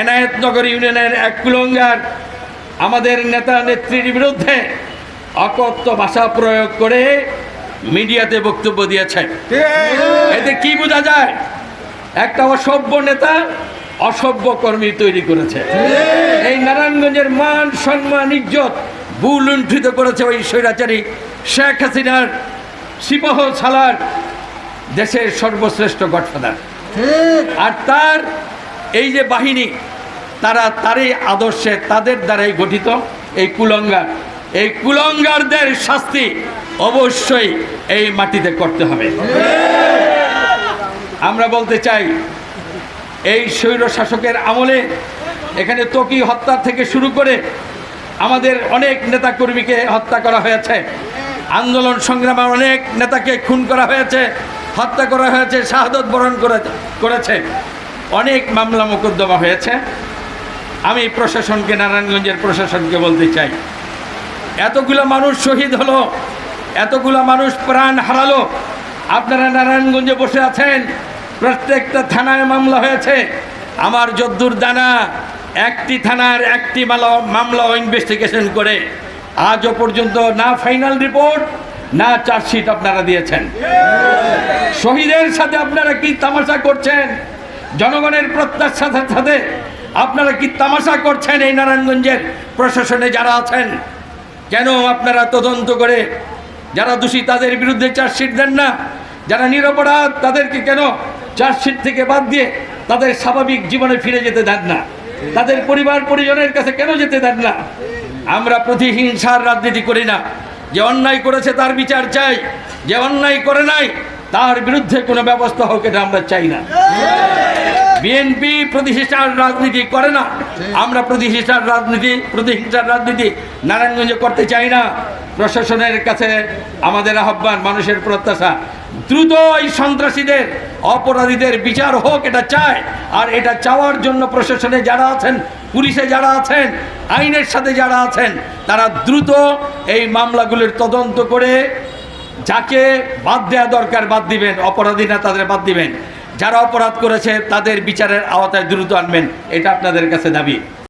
এনায়েতনগর ইউনিয়নের এক কুলঙ্গার আমাদের নেতা নেত্রীর বিরুদ্ধে অকথ্য ভাষা প্রয়োগ করে মিডিয়াতে বক্তব্য দিয়েছে এতে কি বোঝা যায়? একটা অসভ্য নেতা অসভ্য কর্মী তৈরি করেছে। এই নারায়ণগঞ্জের মান সম্মান ইজ্জত বুলুণ্ঠিত করেছে ওই স্বৈরাচারী শেখ হাসিনার সিপাহ সালার দেশের সর্বশ্রেষ্ঠ গডফাদার। আর তার এই যে বাহিনী, তারা তারই আদর্শে তাদের দ্বারাই গঠিত এই কুলঙ্গার। এই কুলঙ্গারদের শাস্তি অবশ্যই এই মাটিতে করতে হবে। আমরা বলতে চাই, এই স্বৈর শাসকের আমলে এখানে তকি হত্যা থেকে শুরু করে আমাদের অনেক নেতাকর্মীকে হত্যা করা হয়েছে। আন্দোলন সংগ্রামে অনেক নেতাকে খুন করা হয়েছে, হত্যা করা হয়েছে, শাহাদত বরণ করে করেছে। অনেক মামলা মোকদ্দমা হয়েছে। আমি প্রশাসনকে, নারায়ণগঞ্জের প্রশাসনকে বলতে চাই, এতগুলো মানুষ শহীদ হলো, এতগুলো মানুষ প্রাণ হারালো, আপনারা নারায়ণগঞ্জে বসে আছেন, প্রত্যেকটা থানায় মামলা হয়েছে। আমার যদ্দুর দানা একটি থানার একটি মামলা ইনভেস্টিগেশন করে আজও পর্যন্ত না ফাইনাল রিপোর্ট না চার্জশিট আপনারা দিয়েছেন। শহীদের সাথে আপনারা কি তামাশা করছেন? জনগণের প্রত্যাশার সাথে সাথে আপনারা কি তামাশা করছেন এই নারায়ণগঞ্জের প্রশাসনে যারা আছেন? কেন আপনারা তদন্ত করে যারা দোষী তাদের বিরুদ্ধে চার্জশিট দেন না, যারা নিরপরাধ তাদেরকে কেন চার্জশিট থেকে বাদ দিয়ে তাদের স্বাভাবিক জীবনে ফিরে যেতে দেন না? তাদের পরিবার পরিজনের কাছে কেন যেতে দেন না? আমরা প্রতিহিংসার রাজনীতি করি না। যে অন্যায় করেছে তার বিচার চাই, যে অন্যায় করে নাই, তার বিরুদ্ধে কোনো ব্যবস্থা হোক এটা আমরা চাই না। বিএনপি প্রতিষ্ঠার রাজনীতি করে না। আমরা প্রতিষ্ঠার রাজনীতি প্রতিহিংসার রাজনীতি নারায়ণগঞ্জে করতে চাই না। প্রশাসনের কাছে আমাদের আহ্বান মানুষের প্রত্যাশা। দ্রুত এই সন্ত্রাসীদের অপরাধীদের বিচার হোক এটা চায় আর এটা চাওয়ার জন্য প্রশাসনে যারা আছেন পুলিশে যারা আছেন আইনের সাথে যারা আছেন তারা দ্রুত এই মামলাগুলির তদন্ত করে যাকে বাদ দেওয়া দরকার বাদ দিবেন অপরাধী না তাদের বাদ দিবেন। যারা অপরাধ করেছে তাদের বিচারের আওতায় দ্রুত আনবেন। এটা আপনাদের কাছে দাবি।